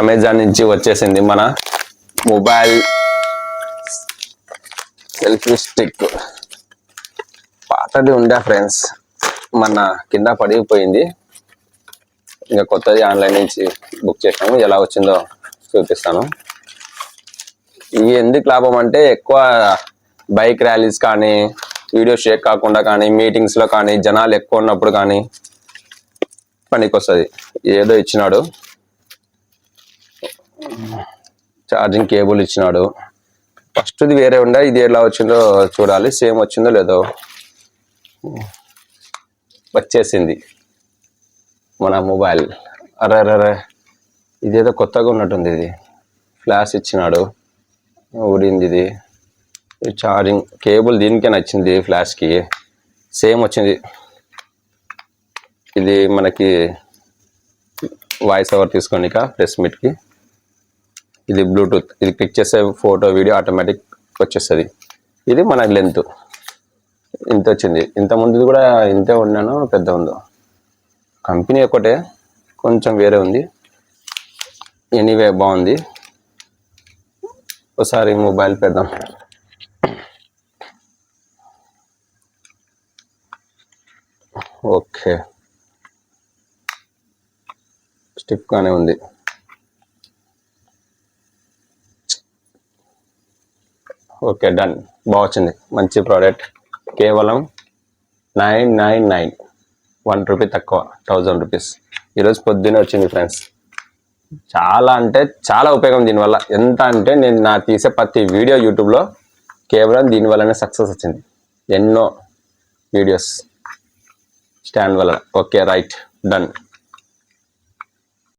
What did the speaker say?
Amazon నుంచి వచ్చేసింది మన మొబైల్ సెల్ఫీ స్టిక్ పాతది ఉండే ఫ్రెండ్స్ మన కింద పడిపోయింది. ఇంకా కొత్తది ఆన్లైన్ నుంచి బుక్ చేసాము ఎలా వచ్చిందో చూపిస్తాను. ఇది ఎందుకు లాభం అంటే ఎక్కువ బైక్ ర్యాలీస్ కానీ వీడియో షేక్ కాకుండా కానీ మీటింగ్స్లో కానీ జనాలు ఎక్కువ ఉన్నప్పుడు కానీ పనికి వస్తుంది ఏదో ఇచ్చినాడు. ఛార్జింగ్ కేబుల్ ఇచ్చినాడు. ఫస్ట్ది వేరే ఉండే ఇది ఎలా వచ్చిందో చూడాలి. సేమ్ వచ్చిందో లేదో వచ్చేసింది మన మొబైల్. అరే అరే ఇదేదో కొత్తగా ఉన్నట్టుంది ఇది. ఫ్లాష్ ఇచ్చినాడు. ఊడింది ఇది. ఇది ఛార్జింగ్ కేబుల్ దీనికే నచ్చింది ఫ్లాష్కి. సేమ్ వచ్చింది. ఇది మనకి వాయిస్ ఓవర్ తీసుకోనిక ప్రెస్ మీట్కి. ఇది బ్లూటూత్ ఇది క్లిక్ చేసే ఫోటో వీడియో ఆటోమేటిక్ వచ్చేస్తుంది. ఇది మన లెంత్ ఇంత వచ్చింది. ఇంత ముందు కూడా ఇంతే ఉన్నాను పెద్ద ఉందో. కంపెనీ ఒకటే కొంచెం వేరే ఉంది. ఎనీవే బాగుంది. ఒకసారి మొబైల్ పెడదాం. ఓకే. స్టిప్గానే ఉంది. ఓకే డన్ బాగా వచ్చింది మంచి ప్రోడక్ట్ కేవలం nine nine nine one rupee తక్కువ థౌజండ్ రూపీస్ ఈరోజు పొద్దున్నే వచ్చింది ఫ్రెండ్స్ చాలా అంటే చాలా ఉపయోగం దీనివల్ల. ఎంత అంటే నేను నా తీసే ప్రతి వీడియో యూట్యూబ్లో కేవలం దీనివల్లనే సక్సెస్ వచ్చింది. ఎన్నో వీడియోస్ స్టాండ్ వల్ల. Okay right done